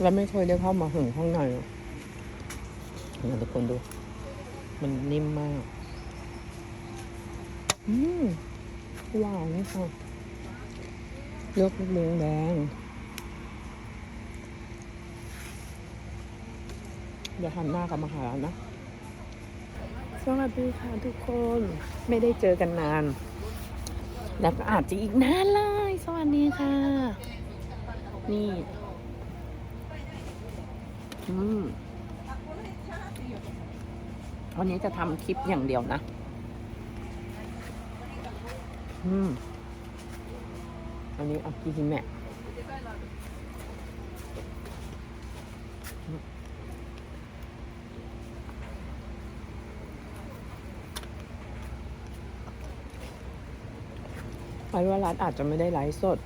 แล้วไม่เคยได้เข้ามาถึงข้างในอะทุกคนดู มันนิ่มมาก อืมหวานค่ะเลือกลูกเลี้ยงแดงเดี๋ยวหันหน้ากลับมาหาแล้วนะ สวัสดีค่ะทุกคน ไม่ได้เจอกันนาน แล้วก็อาจจะอีกนานเลย สวัสดีค่ะ นี่ อืมวันนี้จะทำคลิปอย่างเดียวนะ อืม อันนี้เอากินแม่ไปว่ารัฐอาจจะไม่ได้ไลฟ์สด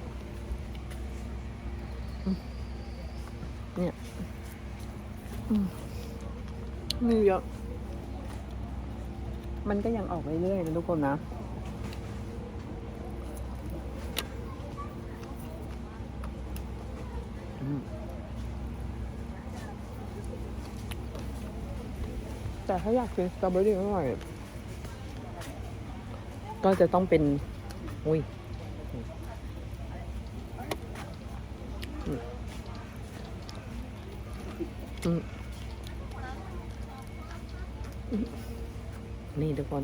เนี่ย มีเยอะ มันก็ยังออกเรื่อยๆนะทุกคนนะ แต่ถ้าอยากกินสตรอเบอรี่อร่อย ก็จะต้องเป็น อุ้ยอืมอืมอืมนี่ทุก คน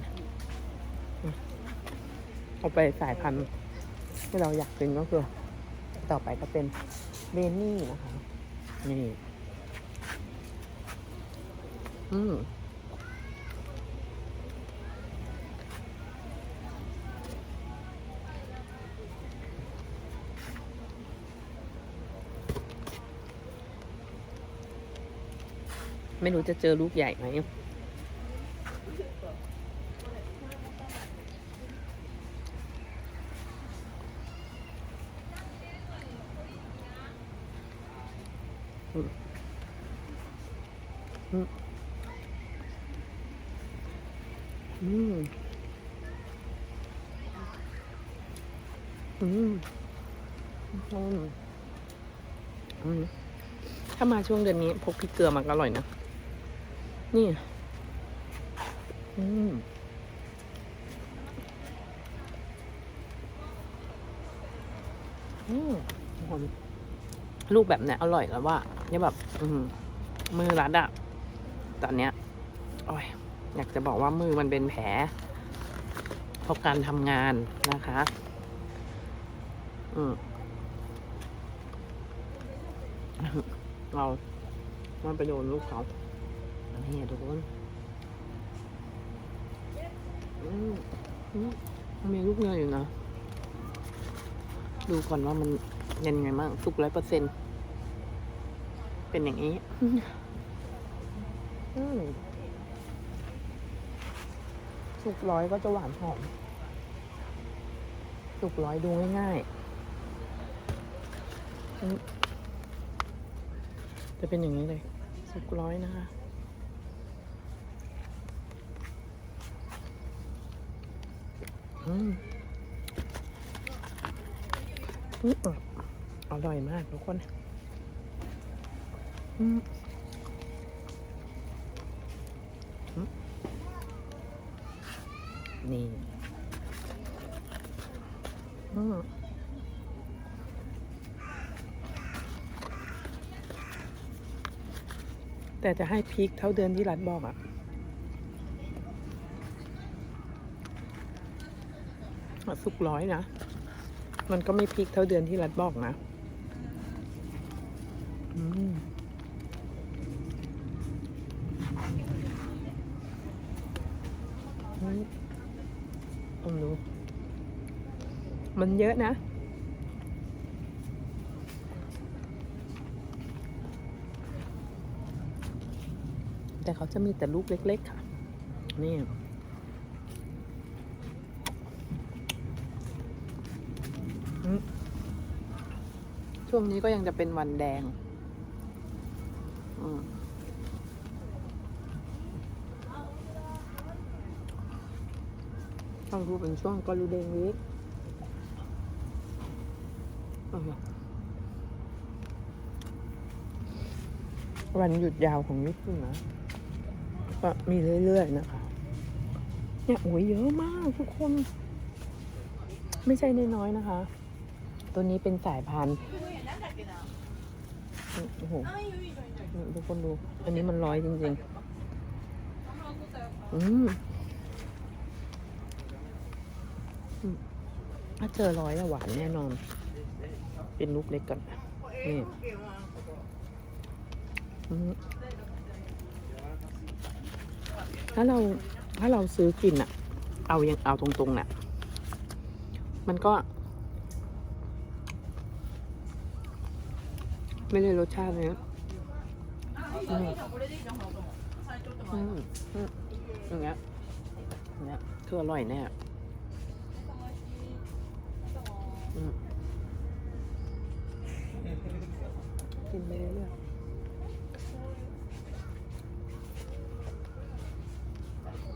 อืมเอาไปสายพันธุ์ที่เราอยากกินก็คือ ต่อไปก็เป็นเบนนี่นะคะ นี่ อืมไม่รู้จะเจอลูกใหญ่ไหม อืม อืม อืม อืม ถ้ามาช่วงเดือนนี้พกพริกเกลือมาก็อร่อยนะ นี่ อืมอืมทุกคนลูกแบบเนี้ยอร่อยแล้วว่าเนี่ยแบบ อืมมือรัดอะตอนเนี้ยโอ้ยอยากจะบอกว่ามือมันเป็นแผลเพราะการทำงานนะคะ อืม เรามันไปโดนลูกเขาอันนี้ทุกคนมันมีลูกเนืออยู่นะ ดูก่อนว่ามันยังไงบ้างสุกร้อยเปอร์เซ็นเป็นอย่างนี้สุกร้อยก็จะหวานหอม สุกร้อยดูง่ายๆ จะเป็นอย่างนี้เลย สุกร้อยนะคะอืมอร่อยมากทุกคนอืมนี่อืม แต่จะให้พริกเท่าเดือนที่รัฐบอกอะ่ะสุกร้อยนะ มันก็ไม่พริกเท่าเดือนที่รัฐบอกนะอืมอืมลองดูมันเยอะนะ แต่เขาจะมีแต่ลูกเล็ก ๆ ค่ะ นี่ช่วงนี้ก็ยังจะเป็นวันแดง อืมช่องรูเป็นช่วงกอลูเดงวีคเล่ะวันหยุดยาวของญี่ปุ่นนะ ก็มีเรื่อยๆนะคะเนี่ยโอ้ยเยอะมากทุกคน ไม่ใช่น้อยๆนะคะ ตัวนี้เป็นสายพันธุ์โอ้โหทุกคนดู อันนี้มันร้อยจริงๆ อืมถ้าเจอร้อยอะหวานแน่นอน เป็นลูกเล็กก่อนนี่อืม ถ้าเราถ้าเราซื้อกินอะเอายังเอาตรงๆน่ะมันก็ ไม่ได้รสชาติเลยนะอืมอย่างเงี้ยอย่างเงี้ยคืออร่อยแน่อืมกินไปเรื่อย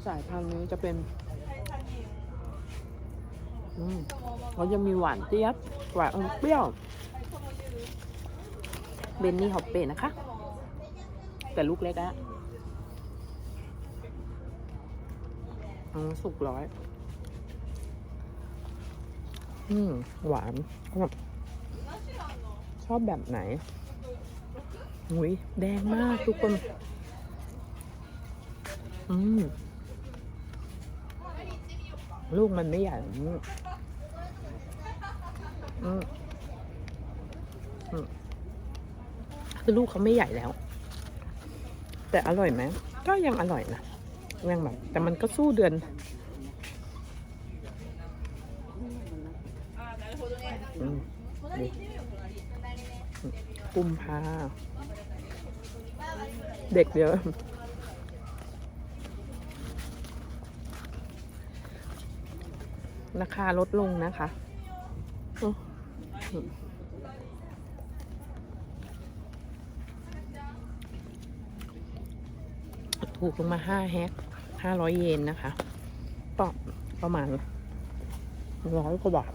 สายพันธุ์นี้จะเป็นอืมเขาจะมีหวานเจี๊ยบหวานอมเปรี้ยว เบนนี่ฮอปเป้นะคะ แต่ลูกเล็กอะอืมสุกร้อย อืม หวาน ชอบแบบไหนหุยแดงมากทุกคน อืม ลูกมันไม่ใหญ่คือลูกเขาไม่ใหญ่แล้ว แต่อร่อยไหมก็ยังอร่อยนะยังแบบแต่มันก็สู้เดือนกุมภาเด็กเยอ ราคาลดลงนะคะโอ้ถูกลงมาห้าแฮกห้าร้อยเยนนะคะก็ประมาณร้อยกว่าบาท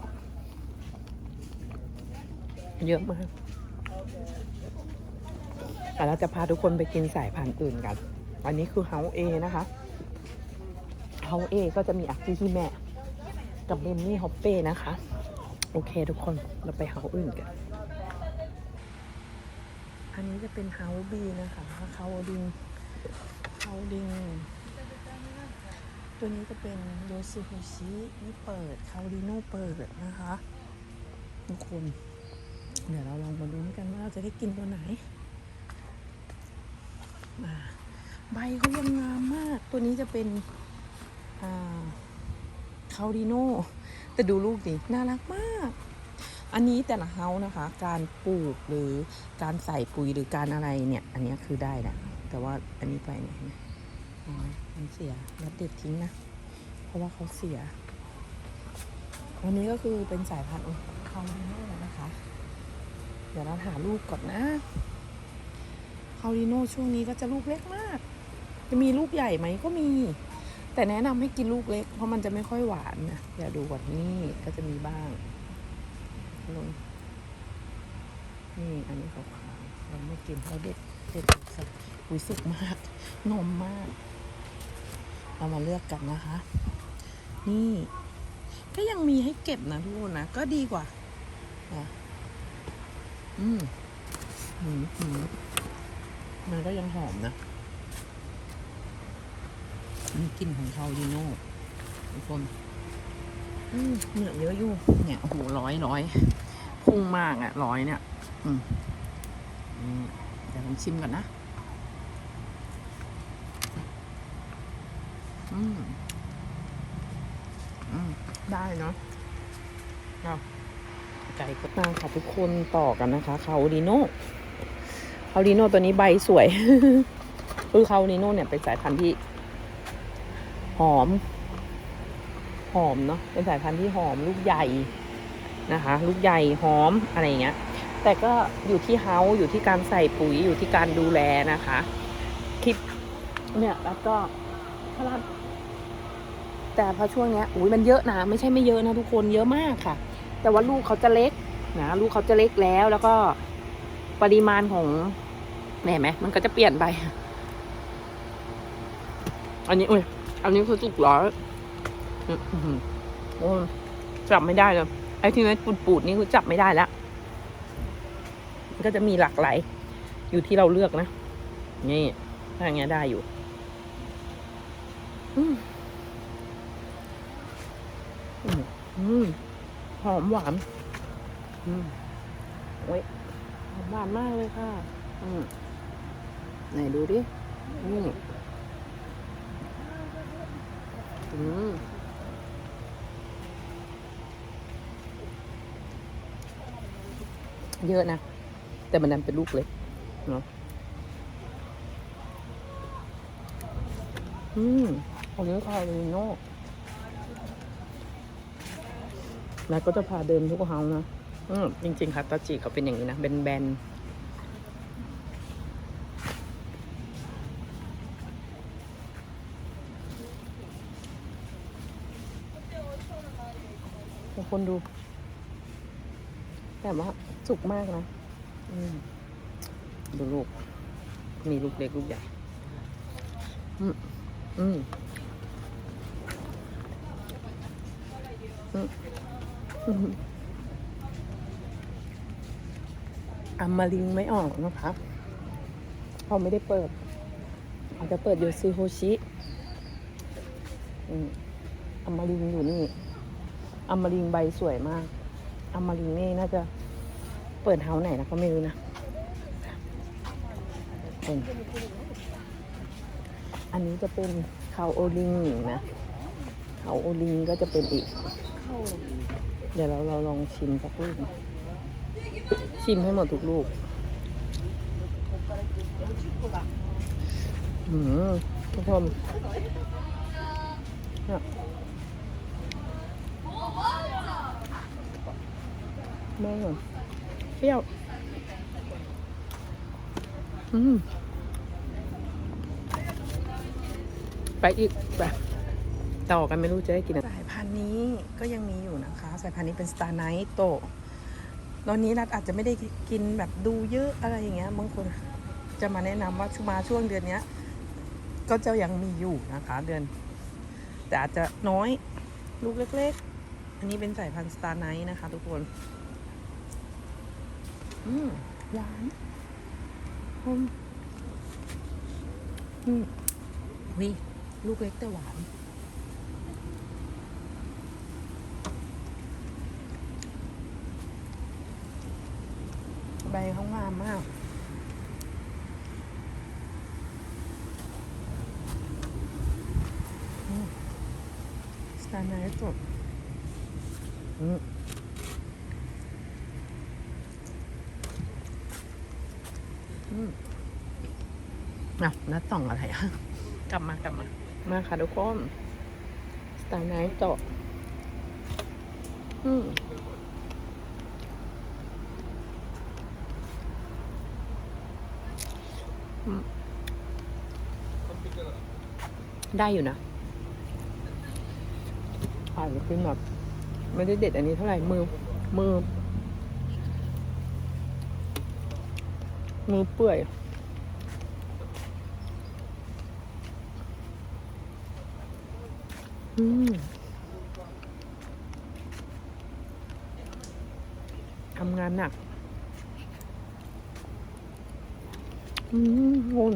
เยอะมากแต่เราจะพาทุกคนไปกินสายพันธุ์อื่นกัน อันนี้คือเฮาเอนะคะเฮาเอก็จะมีอักซี่ที่แม่ กับเบนนี่ฮอปเป้นะคะ โอเคทุกคนเราไปเฮาอื่นกัน อันนี้จะเป็นเฮาบีนะคะเฮาดิงเฮาดิง ตัวนี้จะเป็นโยซิโฮชินี่เปิดคาริโนเปิดนะคะทุกคน เดี๋ยวเราลองมาดูกันว่าเราจะได้กินตัวไหนมาใบเขายังงามมาก ตัวนี้จะเป็น อ่า คาริโน่แต่ดูลูกดิน่ารักมาก อันนี้แต่ละเฮานะคะ การปลูกหรือการใส่ปุ๋ยหรือการอะไรเนี่ย อันนี้คือได้นะแต่ว่าอันนี้ไปเนี่ยเห็นไหมอ๋อมันเสียแล้วเด็ดทิ้งนะ เพราะว่าเขาเสียอันนี้ก็คือเป็นสายพันธุ์คาริโน่นะคะ เดี๋ยวเราหาลูกก่อนนะคาริโนช่วงนี้ก็จะลูกเล็กมาก จะมีลูกใหญ่ไหมก็มี แต่แนะนำให้กินลูกเล็ก เพราะมันจะไม่ค่อยหวานนะเดี๋ยวดูก่อนนี่ก็จะมีบ้างลงนี่อันนี้ขาวๆเราไม่กินเราเด็ดเด็ดสักอุ้ยสุกมาก นมมาก เรามาเลือกกันนะคะ นี่ ก็ยังมีให้เก็บนะทุกคนนะ ก็ดีกว่าอืมอืมอืมมันก็ยังหอมนะ กลิ่นของคาริโน่ทุกคนอืมเหนือเยอะอยู่ เนี่ยโอ้โหร้อยร้อยพุ่งมากอะร้อยเนี่ยอืมอืมเดี๋ยวผมชิมก่อนนะ อืม อืม ได้เนาะเอาไก่ก็มาค่ะทุกคนต่อกันนะคะคาริโน่คาริโน่ตัวนี้ใบสวย คือคาริโน่เนี่ยเป็นสายพันธุ์ที่ หอม หอมเนาะเป็นสายพันธุ์ที่หอมลูกใหญ่นะคะ ลูกใหญ่หอมอะไรอย่างเงี้ย แต่ก็อยู่ที่เฮาอยู่ที่การใส่ปุ๋ยอยู่ที่การดูแลนะคะคลิปเนี่ยแล้วก็ถ้าเราแต่พอช่วงเนี้ยอุ้ยมันเยอะนะไม่ใช่ไม่เยอะนะทุกคนเยอะมากค่ะ แต่ว่าลูกเขาจะเล็กนะลูกเขาจะเล็กแล้วแล้วก็ปริมาณของแน่ไหมมันก็จะเปลี่ยนไป อันนี้อุ้ย อันนี้คือสุกร้อยอื้อหือโอ้จับไม่ได้เลยไอ้ที่ม็ดปูดๆนี่คือจับไม่ได้แล้วก็จะมีหลากหลายอยู่ที่เราเลือกนะนี่ถ้าอย่างเงี้ยได้อยู่หอมหวานอืมโอ้ยหอมหวานมากเลยค่ะอืมไหนดูดิอืมอืม เยอะนะ แต่มันนันเป็นลูกเล็กเนาะอืมอันนี้คาริโน่แล้วก็จะพาเดินทุกเฮานะ อืมจริง ๆ ค่ะตาจิเขาเป็นอย่างนี้นะ เป็นแบนบ คนดู แต่ว่าสุกมากนะอืมดูลูก มีลูกเล็กลูกใหญ่ อืม อืมอืมอืมอัมมาริงไม่ออกนะคะเพราะไม่ได้เปิดอาจจะเปิดโยซิโฮชิอืมอัมมาริงอยู่นี่ อัมาริงใบสวยมากอัมาริงนี่น่าจะเปิดเฮาไหนนะก็ไม่รู้นะอันนี้จะเป็นคาโอลิงนะคาโอลิงก็จะเป็นอีก เดี๋ยวเราเราลองชิมสักลูกชิมให้หมดทุกลูกอืมทุกคนเนี่ย แม่งเปรี้ยว อืม ไปอีกไปต่อกันไม่รู้จะได้กินอะไรสายพันธุ์นี้ก็ยังมีอยู่นะคะ สายพันธุ์นี้เป็นสตาร์ไนท์โตตอนนี้นัดอาจจะไม่ได้กินแบบดูเยอะอะไรอย่างเงี้ยบางคนจะมาแนะนำว่ามาช่วงเดือนเนี้ย ก็จะยังมีอยู่นะคะเดือน แต่อาจจะน้อยลูกเล็ก ๆ อันนี้เป็นสายพันธุ์สตาร์ไนท์นะคะทุกคน อืมหวานหอมอืมวิลูกเล็กแต่หวานใบเขางามมากสตาร์ไนท์สดอืมอืม อะนัดต่องอะไรอะกลับมากลับมา มาค่ะทุกคนสตาร์ไนท์สดอืมได้อยู่นะอาจจะเป็นแบบไม่ได้เด็ดอันนี้เท่าไหร่ มือ มือ มือเปื่อย อืมทำงานหนัก อืมงง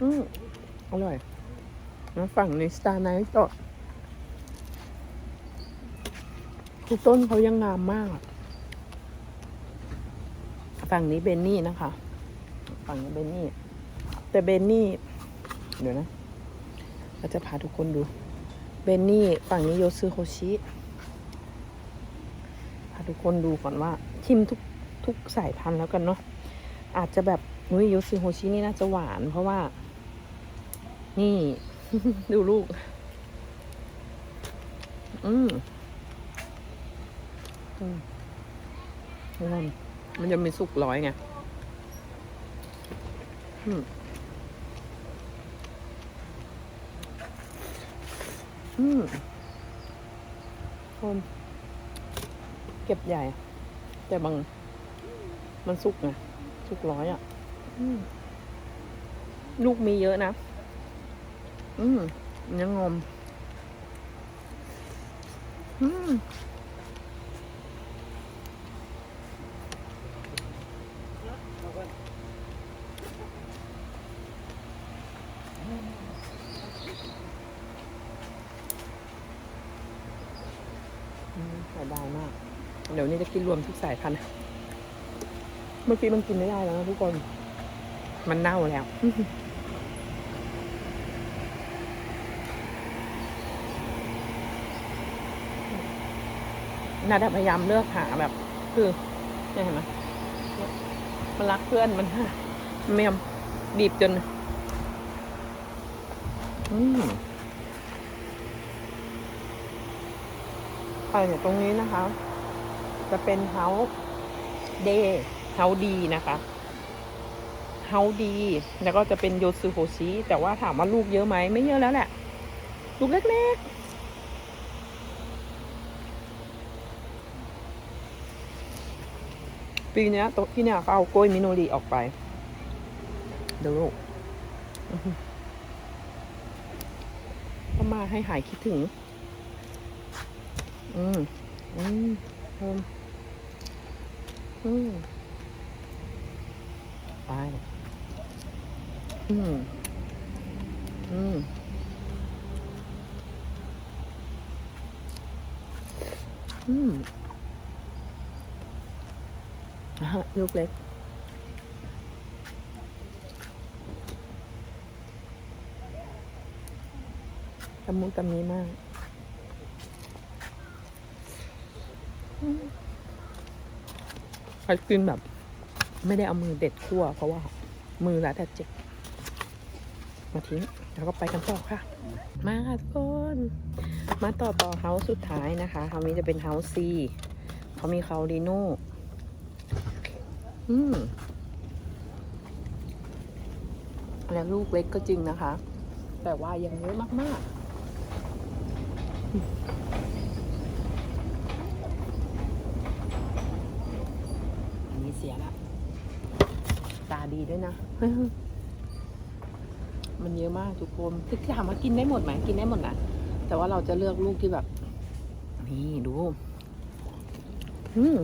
อืมอร่อยแล้วฝั่งในสตาร์ไนท์ก็คือต้นเขายังงามมาก ฝั่งนี้เบนนี่นะคะ ฝั่งเบนนี่ แต่เบนนี่เดี๋ยวนะเราจะพาทุกคนดู เบนนี่ฝั่งนี้โยซึโฮชิ พาทุกคนดูก่อนว่า ชิมทุกทุกสายพันธุ์แล้วกันเนาะ อาจจะแบบนุ้ยโยซึโฮชินี่น่าจะหวาน เพราะว่า นี่ ดูลูก อืมอืมมันมันจะมีสุกร้อยไง อืมอืมคนเก็บใหญ่ แต่บาง มันสุกไงสุกร้อยอะอืมลูกมีเยอะนะ อืมยังงม อืม อืมเสียดายมาก เดี๋ยวนี้ จะกินรวมทุกสายพันธุ์เมื่อกี้มันกินไม่ได้แล้วนะทุกคน มันเน่าแล้วนาดาพยายามเลือกหาแบบ คือเห็นไหมมันรักเพื่อนมันเมียมบีบจนอืมไปเนี่ยตรงนี้นะคะ จะเป็นเฮาเดเฮาดีนะคะเฮาดี แล้วก็จะเป็นโยซูโฮชิแต่ว่าถามว่าลูกเยอะไหมไม่เยอะแล้วแหละ ลูกเล็กๆ ปีนี้โตที่เนี่ยเขาเอากล้วยมิโนรีออกไปดูลูกอื้อหือก็มาให้หายคิดถึง อืม อืม อืมอืมไปอืมอืมอืมอะลูกเล็กตะมุตะมีมาก ไอกินแบบ ไม่ได้เอามือเด็ดขั้วเพราะว่า มือละแต่เจ็บมาทิ้งแล้วก็ไปกันต่อค่ะ มาค่ะทุกคน มาต่อต่อเฮาส์สุดท้ายนะคะเฮานี้จะเป็นเฮาส์ซีเขามีคาริโน่อืมแล้วลูกเล็กก็จริงนะคะ แต่ว่ายังเยอะมากๆ อันนี้เสียละตาดีด้วยนะ มันเยอะมากทุกคนคือถามว่ากินได้หมดไหมกินได้หมดนะแต่ว่าเราจะเลือกลูกที่แบบ นี่ดูอืม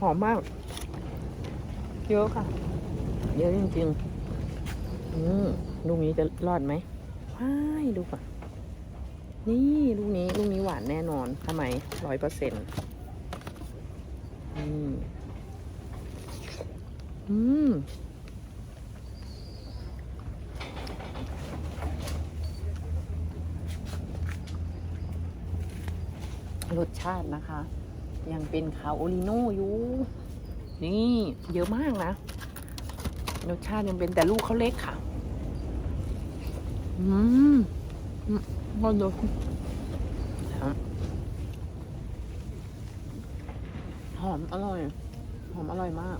หอมมาก เยอะค่ะ เยอะจริงๆ อืมลูกนี้จะรอดไหมว้ายดูก่อนนี่ลูกนี้ลูกนี้หวานแน่นอนทำไมร้อยเปอร์เซ็นต์อืม อืมรสชาตินะคะ ยังเป็นคาโอริโน่อยู่ นี่เยอะมากนะ รสชาติยังเป็นแต่ลูกเขาเล็กค่ะ อืมอืมก็ดูหอมอร่อย หอมอร่อยมาก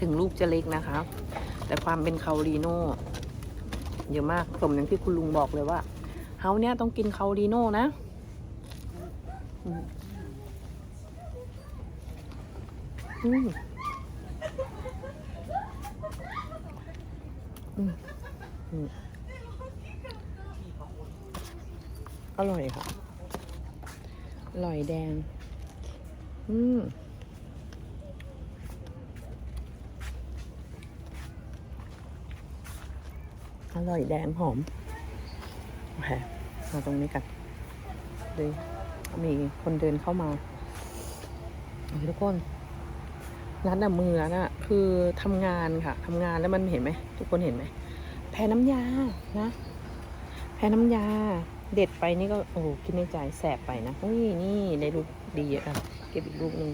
ถึงลูกจะเล็กนะคะ แต่ความเป็นคาโอริโน่เยอะมากสมอย่างที่คุณลุงบอกเลยว่าเฮาเนี่ยต้องกินคาโอริโน่นะอืมอืมอืมอืมอร่อยค่ะอร่อยแดง อืม ร่อยแดงหอมโอเคมาตรงนี้กันดูมีคนเดินเข้ามาโอเคทุกคนร้านน่ะมือน่ะคือทำงานค่ะทำงานแล้วมันเห็นไหมทุกคนเห็นไหมแพ้น้ำยานะ แพ้น้ำยา เด็ดไปนี่ก็โอ้โหคิดในใจแสบไปนะอุ้ยนี่ได้ลูกดีอะอะเก็บอีกลูกนึง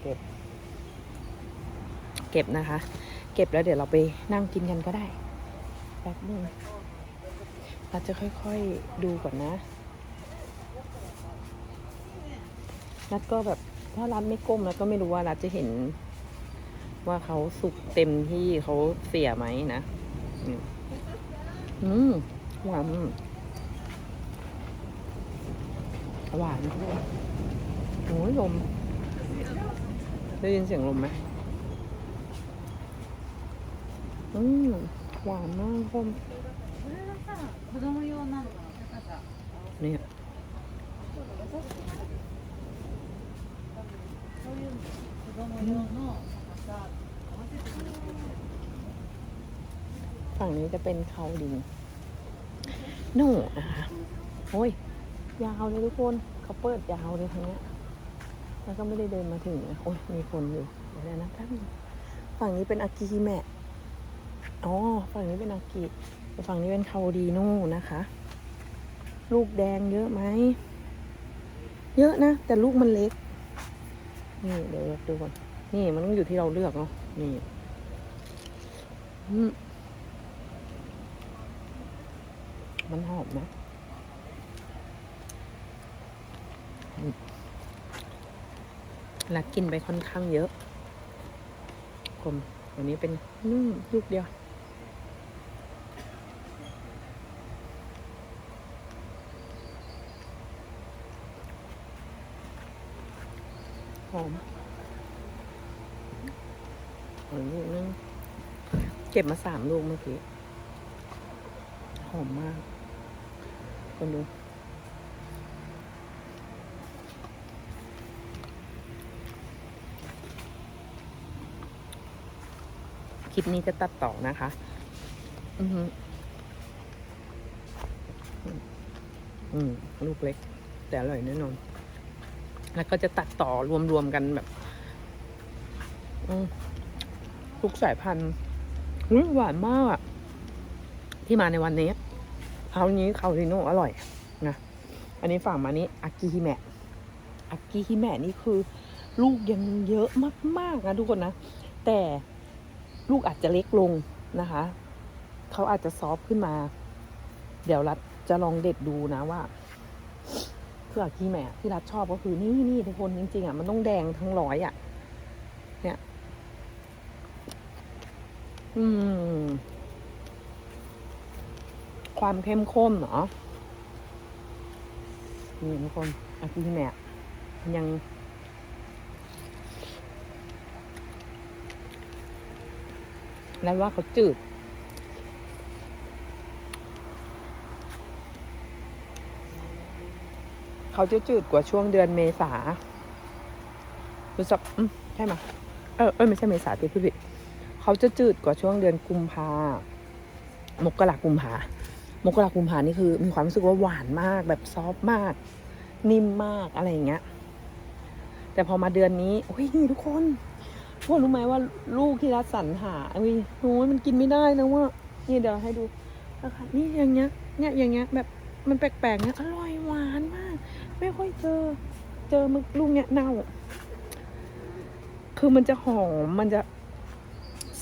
เก็บ เก็บนะคะ เก็บแล้วเดี๋ยวเราไปนั่งกินกันก็ได้ ป๊บหนึงเราจะค่อยๆดูก่อนนะรัดก็แบบถ้ารัดไม่ก้มแล้วก็ไม่รู้ว่ารัดจะเห็น ว่าเขาสุกเต็มที่เขาเสียไหมนะ อืมอืมหวานอหวานโอ้ยลม ได้ยินเสียงลมไหมอืม หวานมากคนเนี่ฝั่งนี้จะเป็นเขาดินโน่นะคะโอ้ย ยาวเลยทุกคน เขาเปิดยาวเลยทางนี้แล้วก็ไม่ได้เดินมาถึงนะโอ้ยมีคนอยู่เดี๋ยวนะท่านฝั่งนี้เป็นอากีแมะ อ๋อฝั่งนี้เป็นอากิฝั่งนี้เป็นคาวดีโน่นะคะ ลูกแดงเยอะไหม เยอะนะ แต่ลูกมันเล็ก นี่เดี๋ยวดูก่อน นี่มันต้องอยู่ที่เราเลือกเนาะ นี่มันหอมนะแล้วกินไปค่อนข้างเยอะกลมวันนี้เป็นนุ่มลูกเดียว หอม หอมลูกนึงเก็บมาสามลูกเมื่อกี้หอมมาก คนดูคลิปนี้จะตัดต่อนะคะ อือหืออืมลูกเล็ก แต่อร่อยแน่นอน แล้วก็จะตัดต่อรวมๆกันแบบ อืม ทุกสายพันธุ์หวานมากอะที่มาในวันนี้คราวนี้คาริโนอร่อยนะอันนี้ฝั่งมานี้อากิฮิแมะอากิฮิแมะนี่คือ ลูกยังเยอะมากๆนะทุกคนนะ แต่ลูกอาจจะเล็กลงนะคะเขาอาจจะซอฟขึ้นมา เดี๋ยวรัดจะลองเด็ดดูนะว่าคืออากิแมะที่รัดชอบก็คือนี่นี่ทุกคนจริงๆอะมันต้องแดงทั้งร้อยอะ เนี่ย อืม ความเข้มข้นเหรอนี่ทุกคนอากิแมะยังแล้วว่าเขาจืด เขาจะจืดกว่าช่วงเดือนเมษารู้สึกใช่ไหมเออ เออไม่ใช่เมษาที่พี่ผิด เขาจะจืดกว่าช่วงเดือนกุมภามกรากุมภามกรากุมภานี่คือ มีความรู้สึกว่าหวานมากแบบซอฟมาก นิ่มมากอะไรอย่างเงี้ย แต่พอมาเดือนนี้โอ้ยทุกคนทุกคนรู้ไหมว่าลูกที่รัดสรรหาอุ้ยโอ้ยมันกินไม่ได้นะว่านี่เดี๋ยวให้ดูนะคะนี่อย่างเงี้ย เนี่ยอย่างเงี้ยแบบมันแปลกๆเนี่ยอร่อยหวานมาก ไม่ค่อยเจอ เจอมึกลูกเนี้ยเน่า คือมันจะหอมมันจะ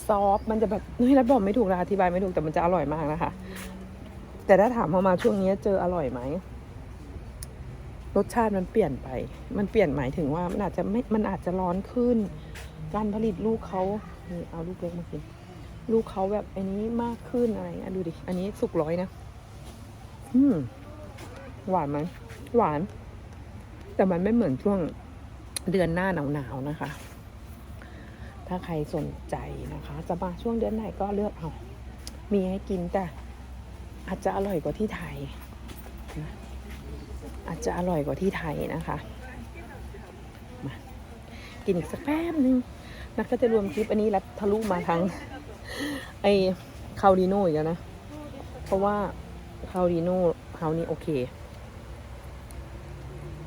ซอฟมันจะแบบเฮ้ยรัดบอกไม่ถูกนะอธิบายไม่ถูกแต่มันจะอร่อยมากนะคะ แต่ถ้าถามพอมาช่วงนี้เจออร่อยไหมรสชาติมันเปลี่ยนไป มันเปลี่ยนหมายถึงว่ามันอาจจะไม่ มันอาจจะร้อนขึ้น การผลิตลูกเขานี่เอาลูกเล็กมากิน ลูกเขาแบบอันนี้มากขึ้นอะไรอะดูดิ อันนี้สุกร้อยนะ อืม หวานไหมหวาน แต่มันไม่เหมือนช่วงเดือนหน้าหนาวๆนะคะ ถ้าใครสนใจนะคะ จะมาช่วงเดือนไหนก็เลือกเอา มีให้กินแต่อาจจะอร่อยกว่าที่ไทยนะอาจจะอร่อยกว่าที่ไทยนะคะมากินอีกสักแป๊บนึงนะก็จะรวมคลิปอันนี้แล้วทะลุมาทั้งไอคาริโน่อีกแล้วนะ เพราะว่าคาริโน่เฮานี่โอเค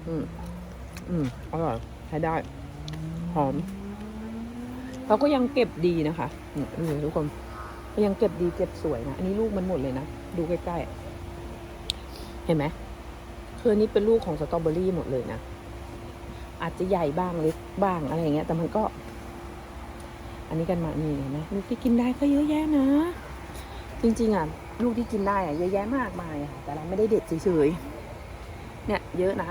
อืม อืม อร่อยใช้ได้ หอม เขาก็ยังเก็บดีนะคะอืมนี่ทุกคนยังเก็บดีเก็บสวยนะ อันนี้ลูกมันหมดเลยนะ ดูใกล้ๆ เห็นไหมคือนี้เป็นลูกของสตรอเบอรี่หมดเลยนะ อาจจะใหญ่บ้างเล็กบ้างอะไรอย่างเงี้ย แต่มันก็ อันนี้กันมานี่เห็นไหมลูกที่กินได้ก็เยอะแยะนะ จริงๆอะลูกที่กินได้อะเยอะแยะมากมายอะแต่เราไม่ได้เด็ดเฉยๆ เนี่ย เยอะนะ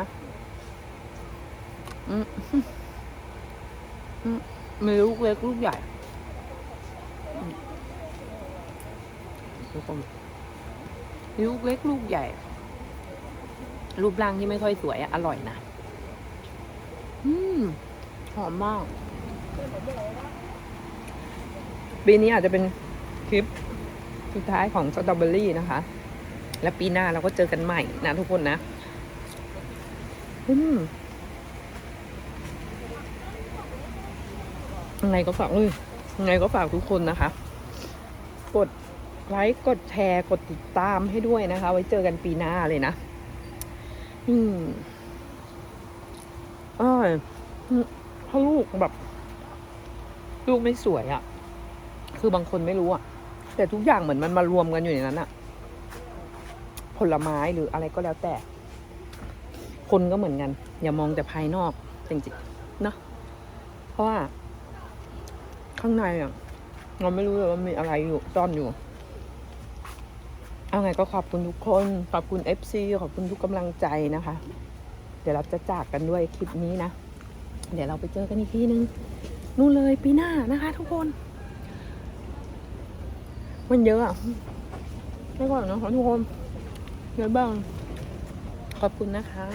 อืมอืม มีลูกเล็กลูกใหญ่ทุกคนมีลูกเล็กลูกใหญ่ รูปร่างที่ไม่ค่อยสวยอะอร่อยนะอืมหอมมาก ปีนี้อาจจะเป็นคลิปสุดท้ายของสตรอเบอรี่นะคะ และปีหน้าเราก็เจอกันใหม่นะทุกคนนะ อืม ยังไงก็ฝากเลยยังไงก็ฝากทุกคนนะคะ กดไลค์กดแชร์กดติดตามให้ด้วยนะคะ ไว้เจอกันปีหน้าเลยนะ อืมอร่อยถ้าลูกแบบ ลูกไม่สวยอะ่ะ คือบางคนไม่รู้อะ่ะ แต่ทุกอย่างเหมือนมันมารวมกันอยู่ในนั้นอะ่ะ ผลไม้หรืออะไรก็แล้วแต่ คนก็เหมือนกัน อย่ามองแต่ภายนอกจริงๆเนอะเพราะว่า ข้างในอะเราไม่รู้เลยว่ามีอะไรอยู่ซ่อนอยู่เอาไงก็ขอบคุณทุกคน ขอบคุณ FC ขอบคุณทุกกำลังใจนะคะ เดี๋ยวเราจะจากกันด้วยคลิปนี้นะ เดี๋ยวเราไปเจอกันอีกทีนึง นู่นเลยปีหน้านะคะ ทุกคน มันเยอะอะไม่ก่อนนะคะทุกคนเยอะบ้าง ขอบคุณนะคะ